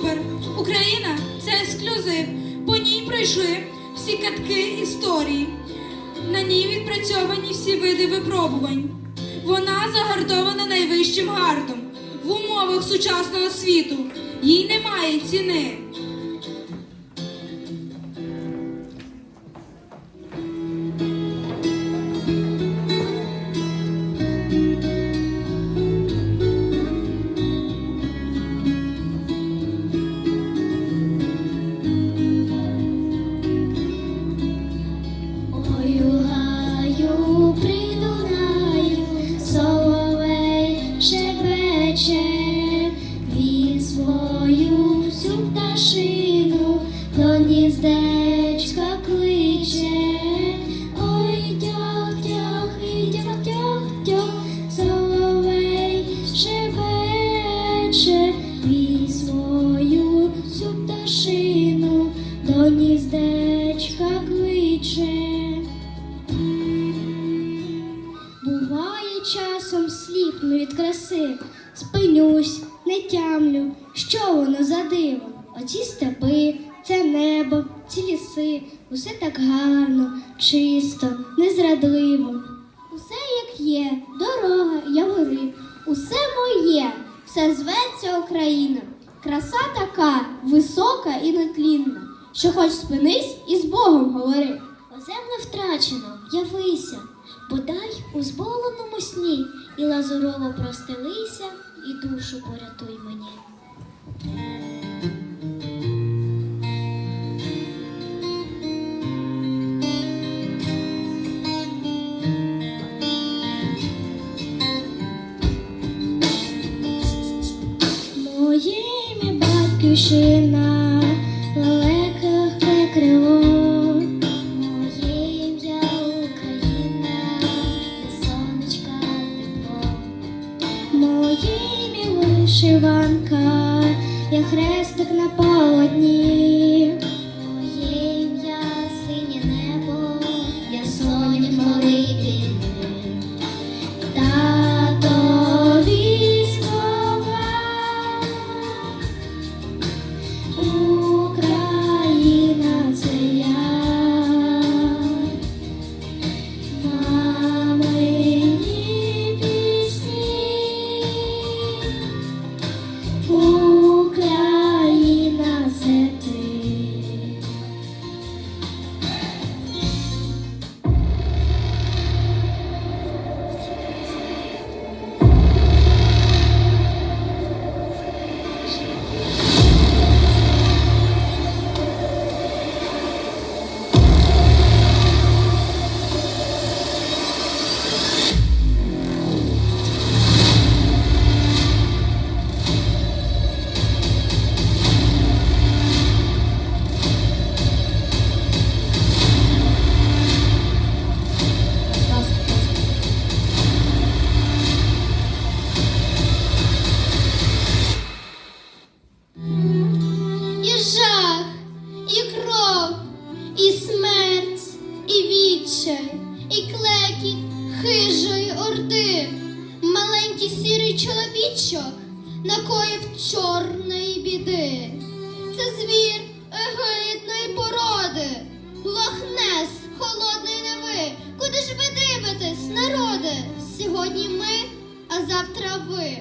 супер. Україна це ексклюзив. По ній пройшли всі катки історії. На ній відпрацьовані всі види випробувань. Вона загартована найвищим гардом в умовах сучасного світу. Їй немає ціни. Сліпну від краси, спинюсь, не тямлю, що воно за диво. Оці степи, це небо, ці ліси, усе так гарно, чисто, незрадливо. Усе як є, дорога, явори, усе моє, все зветься Україна. Краса така висока і нетлінна, що хоч спинись і з Богом говори. Оземне втрачено, явися, бодай у зболеному сні і лазурово простелися, і душу порятуй мені. Моє ім'я батьківщина, сірий чоловічок накоїв чорної біди. Це звір егоїдної породи, лохнес холодної неви. Куди ж ви дивитесь, народи? Сьогодні ми, а завтра ви.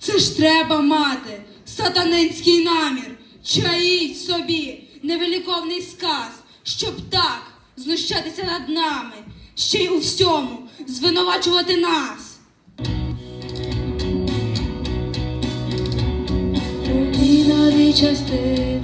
Це ж треба мати сатанинський намір, чаїть собі невеликовний сказ, щоб так знущатися над нами, ще й у всьому звинувачувати нас. Частини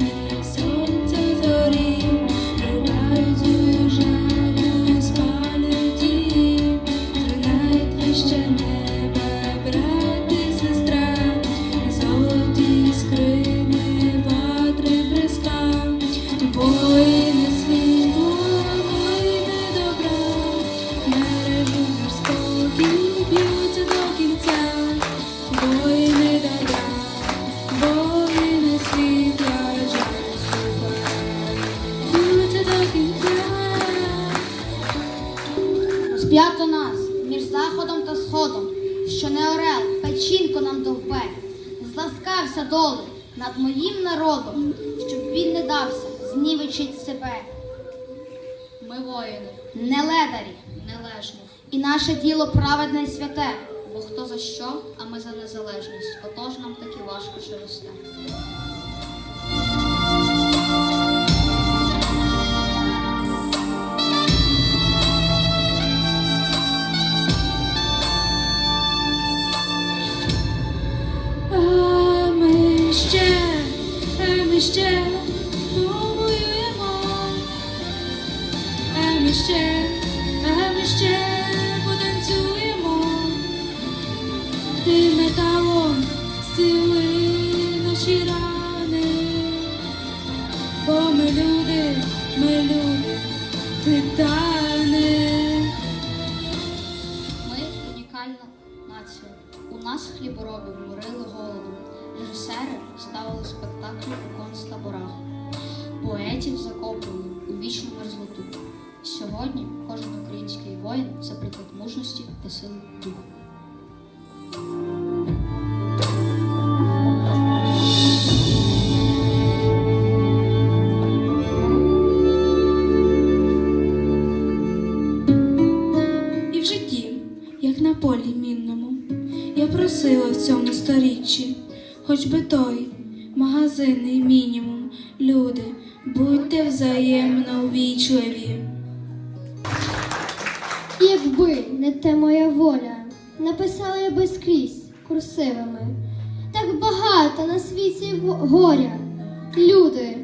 довбе, зласкався доли над моїм народом, щоб він не дався знівечить себе. Ми воїни, Не ледарі, нележні. і наше діло праведне і святе. Бо хто за що, а ми за незалежність. Отож нам таки важко живосте. А Хлібороби морили голодом. Режисери ставили спектаклі у концтаборах. Поетів закопували у вічну мерзлоту. Сьогодні кожен український воїн це приклад мужності та сили духу. Хоч би той магазинний мінімум. Люди, будьте взаємно увічливі. Якби не те моя воля, написала я би скрізь курсивами. Так багато на світі горя. Люди,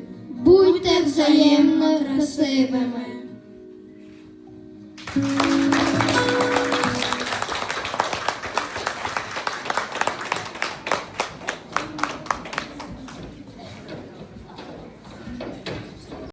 будьте взаємно красивими.